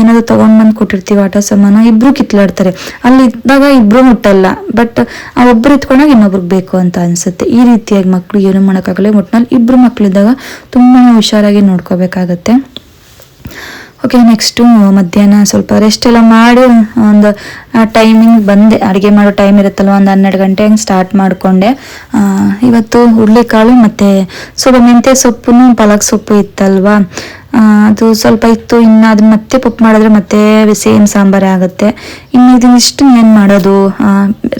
ಏನಾದ್ರು ತಗೊಂಡ್ ಬಂದ್ ಕೊಟ್ಟಿರ್ತೀವಿ ಆಟ ಸಾಮಾನು. ಇಬ್ರು ಕಿತ್ಲಾಡ್ತಾರೆ. ಅಲ್ಲಿ ಇದ್ದಾಗ ಇಬ್ರು ಮುಟ್ಟಲ್ಲ. ಬಟ್ ಆ ಒಬ್ರು ಎತ್ಕೊಂಡಾಗ ಇನ್ನೊಬ್ರಿಗೆ ಬೇಕು ಅಂತ ಅನ್ಸುತ್ತೆ. ಈ ರೀತಿಯಾಗಿ ಮಕ್ಳು ಏನು ಮಾಡೋಕ್ಕಾಗಲ್ಲ. ಒಟ್ನಲ್ಲಿ ಇಬ್ರು ಮಕ್ಳಿದ್ದಾಗ ತುಂಬಾ ಹುಷಾರಾಗಿ ನೋಡ್ಕೋಬೇಕಾಗತ್ತೆ. ಓಕೆ ನೆಕ್ಸ್ಟು ಮಧ್ಯಾಹ್ನ ಸ್ವಲ್ಪ ರೆಸ್ಟ್ ಎಲ್ಲ ಮಾಡಿ, ಒಂದು ಟೈಮಿಂಗ್ ಬಂದೆ. ಅಡುಗೆ ಮಾಡೋ ಟೈಮ್ ಇರುತ್ತಲ್ವ? ಒಂದು ಹನ್ನೆರಡು ಗಂಟೆ ಹಂಗೆ ಸ್ಟಾರ್ಟ್ ಮಾಡಿಕೊಂಡೆ. ಇವತ್ತು ಹುರುಳಿಕಾಳು ಮತ್ತು ಸ್ವಲ್ಪ ಮೆಂತ್ಯ ಸೊಪ್ಪು ಪಾಲಕ್ ಸೊಪ್ಪು ಇತ್ತಲ್ವಾ? ಅದು ಸ್ವಲ್ಪ ಇತ್ತು, ಇನ್ನು ಅದನ್ನ ಮತ್ತೆ ಪುಪ್ ಮಾಡಿದ್ರೆ ಮತ್ತೆ ಸೇಮ್ ಸಾಂಬಾರೇ ಆಗುತ್ತೆ. ಇನ್ನು ಇದನ್ನಿಷ್ಟು ಏನು ಮಾಡೋದು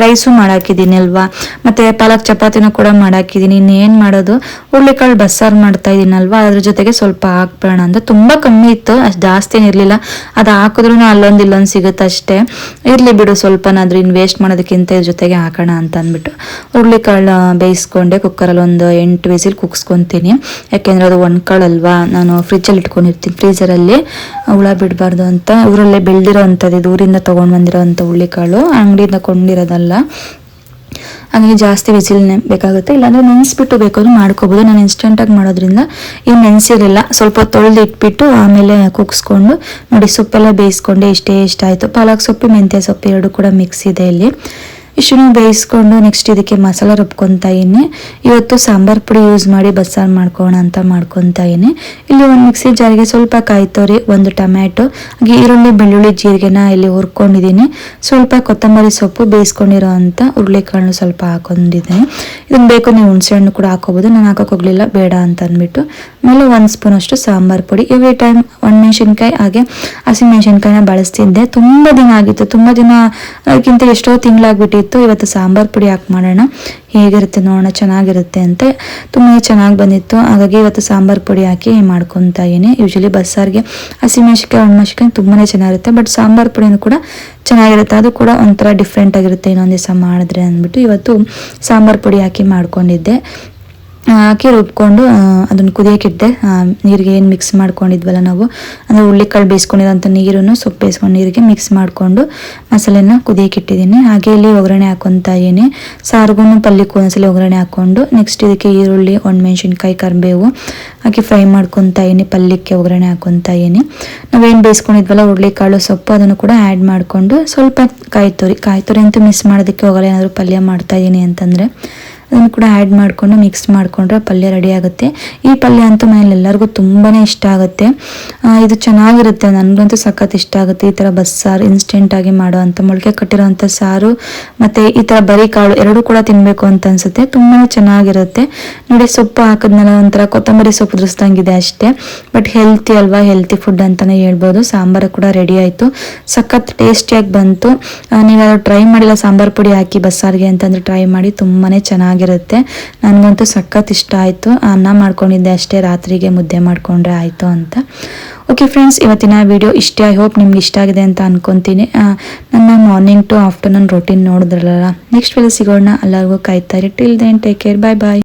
ರೈಸು ಮಾಡಾಕಿದ್ದೀನಿ ಅಲ್ವಾ? ಮತ್ತು ಪಾಲಕ್ ಚಪಾತಿನೂ ಕೂಡ ಮಾಡಾಕಿದ್ದೀನಿ. ಇನ್ನೇನು ಮಾಡೋದು? ಹುರುಳಿಕಾಳು ಬಸ್ಸಾರು ಮಾಡ್ತಾ ಇದ್ದೀನಲ್ವಾ ಅದ್ರ ಜೊತೆಗೆ ಸ್ವಲ್ಪ ಹಾಕ್ಬೇಡ ಅಂತ. ತುಂಬ ಕಮ್ಮಿ ಇತ್ತು, ಅಷ್ಟು ಜಾಸ್ತಿ ಏನಿರಲಿಲ್ಲ ಅದು ಹಾಕಿದ್ರೂ ಅಲ್ಲೊಂದು ಇಲ್ಲೊಂದು ಸಿಗುತ್ತೆ ಅಷ್ಟೇ. ಇರಲಿ ಬಿಡು, ಸ್ವಲ್ಪನಾದ್ರೂ ಇನ್ನು ವೇಸ್ಟ್ ಮಾಡೋದಕ್ಕಿಂತ ಇದ್ರ ಜೊತೆಗೆ ಹಾಕೋಣ ಅಂತ ಅಂದ್ಬಿಟ್ಟು. ಹುರುಳಿಕಾಳು ಬೇಯಿಸ್ಕೊಂಡೆ ಕುಕ್ಕರಲ್ಲಿ ಒಂದು ಎಂಟು ವಿಸಿಲ್ ಕುಗ್ಸ್ಕೊತೀನಿ ಯಾಕೆಂದರೆ ಅದು ಒಣ್ಕಾಳಲ್ವಾ ನಾನು ಫ್ರಿಜ್ಜಲ್ಲಿ ಇಟ್ಕೊಂಡಿರ್ತೀನಿ ಫ್ರೀಸರಲ್ಲಿ ಹುಳ ಬಿಡಬಾರ್ದು ಅಂತ. ಊರಲ್ಲೇ ಬೆಳೆದಿರೋ ಅಂಥದ್ದು ಇದು ಊರಿಂದ ತೊಗೊಂಡು ಬಂದಿರೋ ಅಂಥ ಅಂಗಡಿಯಿಂದ ಕೊಂಡಿರೋದಲ್ಲ. ಹಾಗಾಗಿ ಜಾಸ್ತಿ ವಿಸಿಲ್ ಬೇಕಾಗುತ್ತೆ. ಇಲ್ಲಾಂದರೆ ನೆನೆಸ್ಬಿಟ್ಟು ಬೇಕಾದ್ರೂ ಮಾಡ್ಕೋಬೋದು. ನಾನು ಇನ್ಸ್ಟೆಂಟಾಗಿ ಮಾಡೋದ್ರಿಂದ ಏನು ನೆನೆಸಿರಲಿಲ್ಲ. ಸ್ವಲ್ಪ ತೊಳೆದು ಇಟ್ಬಿಟ್ಟು ಆಮೇಲೆ ಕುಗ್ಸ್ಕೊಂಡು ನೋಡಿ ಸೊಪ್ಪೆಲ್ಲ ಬೇಯಿಸ್ಕೊಂಡೆ ಇಷ್ಟೇ ಇಷ್ಟ ಆಯಿತು ಪಾಲಕ್ ಸೊಪ್ಪು, ಮೆಂತ್ಯ ಸೊಪ್ಪು ಎರಡು ಕೂಡ ಮಿಕ್ಸ್ ಇದೆ ಇಲ್ಲಿ. ಇಷ್ಟನ್ನು ಬೇಯಿಸ್ಕೊಂಡು ನೆಕ್ಸ್ಟ್ ಇದಕ್ಕೆ ಮಸಾಲ ರುಬ್ಕೊತಾ ಇದ್ದೀನಿ ಇವತ್ತು ಸಾಂಬಾರ್ ಪುಡಿ ಯೂಸ್ ಮಾಡಿ ಬಸ್ಸಾರು ಮಾಡ್ಕೋಣ ಅಂತ ಮಾಡ್ಕೊತಾ ಇದ್ದೀನಿ ಇಲ್ಲಿ ಒಂದು ಮಿಕ್ಸಿ ಜಾರಿಗೆ ಸ್ವಲ್ಪ ಕಾಯಿ ತೊರಿ, ಒಂದು ಟೊಮ್ಯಾಟೊ, ಹಾಗೆ ಈರುಳ್ಳಿ, ಬೆಳ್ಳುಳ್ಳಿ, ಜೀರಿಗೆನ ಇಲ್ಲಿ ಹುರ್ಕೊಂಡಿದ್ದೀನಿ ಸ್ವಲ್ಪ ಕೊತ್ತಂಬರಿ ಸೊಪ್ಪು ಬೇಯಿಸ್ಕೊಂಡಿರೋ ಅಂತ ಹುರುಳಿಕಾಳನ್ನು ಸ್ವಲ್ಪ ಹಾಕೊಂಡಿದ್ದೀನಿ ಇದನ್ನು ಬೇಕು ನೀವು ಹುಣಸೆಹಣ್ಣು ಕೂಡ ಹಾಕೋಬೋದು, ನಾನು ಹಾಕೋಕೆ ಹೋಗಲಿಲ್ಲ, ಬೇಡ ಅಂತ ಅಂದ್ಬಿಟ್ಟು. ಆಮೇಲೆ ಒಂದು ಸ್ಪೂನ್ ಅಷ್ಟು ಸಾಂಬಾರ್ ಪುಡಿ. ಎವ್ರಿ ಟೈಮ್ ಒಣಮೆಣಸಿನ್ಕಾಯಿ ಹಾಗೆ ಹಸಿಮೆಣಸಿನ್ಕಾಯಿನ ಬಳಸ್ತಿದ್ದೆ. ತುಂಬ ದಿನ ಆಗಿತ್ತು, ತುಂಬ ದಿನ, ಅದಕ್ಕಿಂತ ಎಷ್ಟೋ ತಿಂಗಳಾಗ್ಬಿಟ್ಟಿತ್ತು ಇವತ್ತು ಸಾಂಬಾರ್ ಪುಡಿ ಹಾಕಿ ಮಾಡೋಣ. ಹೇಗಿರುತ್ತೆ ನೋಡೋಣ, ಚೆನ್ನಾಗಿರುತ್ತೆ ಅಂತ. ತುಂಬ ಚೆನ್ನಾಗಿ ಬಂದಿತ್ತು. ಹಾಗಾಗಿ ಇವತ್ತು ಸಾಂಬಾರ್ ಪುಡಿ ಹಾಕಿ ಮಾಡ್ಕೊತಾ ಇದ್ದೀನಿ. ಯೂಶಲಿ ಬಸ್ಸಾರಿಗೆ ಹಸಿಮೆಣಸಿನ್ಕಾಯಿ ಒಣಮೆಣಸಿನ್ಕಾಯಿ ತುಂಬಾ ಚೆನ್ನಾಗಿರುತ್ತೆ. ಬಟ್ ಸಾಂಬಾರ್ ಪುಡಿನೂ ಕೂಡ ಚೆನ್ನಾಗಿರುತ್ತೆ. ಅದು ಕೂಡ ಒಂಥರ ಡಿಫ್ರೆಂಟ್ ಆಗಿರುತ್ತೆ. ಇನ್ನೊಂದು ದಿವಸ ಮಾಡಿದ್ರೆ ಅಂದ್ಬಿಟ್ಟು ಇವತ್ತು ಸಾಂಬಾರ್ ಪುಡಿ ಹಾಕಿ ಮಾಡ್ಕೊಂಡಿದ್ದೆ. ಹಾಕಿ ರುಬ್ಕೊಂಡು ಅದನ್ನು ಕುದಿಯೋಕ್ಕಿಟ್ಟೆ ನೀರಿಗೆ ಏನು ಮಿಕ್ಸ್ ಮಾಡ್ಕೊಂಡಿದ್ವಲ್ಲ ನಾವು? ಅಂದರೆ ಹುಳ್ಳಿಕಾಳು ಬೇಯಿಸ್ಕೊಂಡಿರೋಂಥ ನೀರನ್ನು ಸೊಪ್ಪು ಬೇಯಿಸ್ಕೊಂಡು ನೀರಿಗೆ ಮಿಕ್ಸ್ ಮಾಡಿಕೊಂಡು ಮಸಾಲೆನ ಕುದಿಯೋಕ್ಕಿಟ್ಟಿದ್ದೀನಿ ಹಾಗೆ ಇಲ್ಲಿ ಒಗ್ಗರಣೆ ಹಾಕೊತಾ ಇದ್ದೀನಿ ಸಾರಿಗೂ ಪಲ್ಯಕ್ಕೂ ಒಂದ್ಸಲ ಒಗ್ಗರಣೆ ಹಾಕ್ಕೊಂಡು ನೆಕ್ಸ್ಟ್ ಇದಕ್ಕೆ ಈರುಳ್ಳಿ, ಒಣಮೆಣ್ಸಿನ್ಕಾಯಿ, ಕರಿಬೇವು ಹಾಕಿ ಫ್ರೈ ಮಾಡ್ಕೊತಾ ಇದ್ದೀನಿ ಪಲ್ಯಕ್ಕೆ ಒಗ್ಗರಣೆ ಹಾಕೊತಾ ಇದ್ದೀನಿ ನಾವೇನು ಬೇಯಿಸ್ಕೊಂಡಿದ್ವಲ್ಲ ಹುಳ್ಳಿಕಾಳು ಸೊಪ್ಪು, ಅದನ್ನು ಕೂಡ ಆ್ಯಡ್ ಮಾಡಿಕೊಂಡು ಸ್ವಲ್ಪ ಕಾಯಿ ತುರಿ ಕಾಯಿ ತುರಿ ಅಂತೂ ಮಿಸ್ ಮಾಡೋದಕ್ಕೆ ಹೋಗಲ್ಲ, ಏನಾದರೂ ಪಲ್ಯ ಮಾಡ್ತಾ ಇದ್ದೀನಿ ಅಂತಂದರೆ. ಅದನ್ನು ಕೂಡ ಆ್ಯಡ್ ಮಾಡಿಕೊಂಡು ಮಿಕ್ಸ್ ಮಾಡಿಕೊಂಡ್ರೆ ಪಲ್ಯ ರೆಡಿ ಆಗುತ್ತೆ. ಈ ಪಲ್ಯ ಅಂತೂ ಮನೇಲಿ ಎಲ್ಲರಿಗೂ ತುಂಬಾ ಇಷ್ಟ ಆಗುತ್ತೆ. ಇದು ಚೆನ್ನಾಗಿರುತ್ತೆ. ನನಗಂತೂ ಸಖತ್ ಇಷ್ಟ ಆಗುತ್ತೆ. ಈ ಥರ ಬಸ್ಸಾರು ಇನ್ಸ್ಟೆಂಟಾಗಿ ಮಾಡೋ ಅಂಥ ಮೊಳಕೆ ಕಟ್ಟಿರೋವಂಥ ಸಾರು, ಮತ್ತು ಈ ಥರ ಬರೀ ಕಾಳು ಎರಡೂ ಕೂಡ ತಿನ್ನಬೇಕು ಅಂತ ಅನಿಸುತ್ತೆ. ತುಂಬಾ ಚೆನ್ನಾಗಿರುತ್ತೆ. ನೋಡಿ, ಸೊಪ್ಪು ಹಾಕಿದ್ಮೇಲೆ ಒಂಥರ ಕೊತ್ತಂಬರಿ ಸೊಪ್ಪು ಉದುರಿಸ್ದಂಗಿದೆ ಅಷ್ಟೇ. ಬಟ್ ಹೆಲ್ತಿ ಅಲ್ವಾ? ಹೆಲ್ತಿ ಫುಡ್ ಅಂತಲೇ ಹೇಳ್ಬೋದು. ಸಾಂಬಾರು ಕೂಡ ರೆಡಿ ಆಯಿತು. ಸಖತ್ ಟೇಸ್ಟಿಯಾಗಿ ಬಂತು. ನೀವು ಟ್ರೈ ಮಾಡಿಲ್ಲ ಸಾಂಬಾರು ಪುಡಿ ಹಾಕಿ ಬಸ್ಸಾರಿಗೆ ಅಂತಂದರೆ ಟ್ರೈ ಮಾಡಿ ತುಂಬಾ ಚೆನ್ನಾಗಿ ಚೆನ್ನಾಗಿರುತ್ತೆ. ನನಗಂತೂ ಸಖತ್ ಇಷ್ಟ ಆಯಿತು. ಅನ್ನ ಮಾಡ್ಕೊಂಡಿದ್ದೆ ಅಷ್ಟೇ, ರಾತ್ರಿಗೆ ಮುದ್ದೆ ಮಾಡಿಕೊಂಡ್ರೆ ಆಯಿತು ಅಂತ. ಓಕೆ ಫ್ರೆಂಡ್ಸ್ ಇವತ್ತಿನ ವಿಡಿಯೋ ಇಷ್ಟೇ. ಐ ಹೋಪ್ ನಿಮ್ಗೆ ಇಷ್ಟ ಆಗಿದೆ ಅಂತ ಅನ್ಕೊತೀನಿ. ನನ್ನ ಮಾರ್ನಿಂಗ್ ಟು ಆಫ್ಟರ್ನೂನ್ ರೊಟೀನ್ ನೋಡಿದ್ರಲ್ಲ. ನೆಕ್ಸ್ಟ್ ವೇಳೆ ಸಿಗೋಣ. ಎಲ್ಲರಿಗೂ ಕಾಯ್ತಾರೆ till then take care bye bye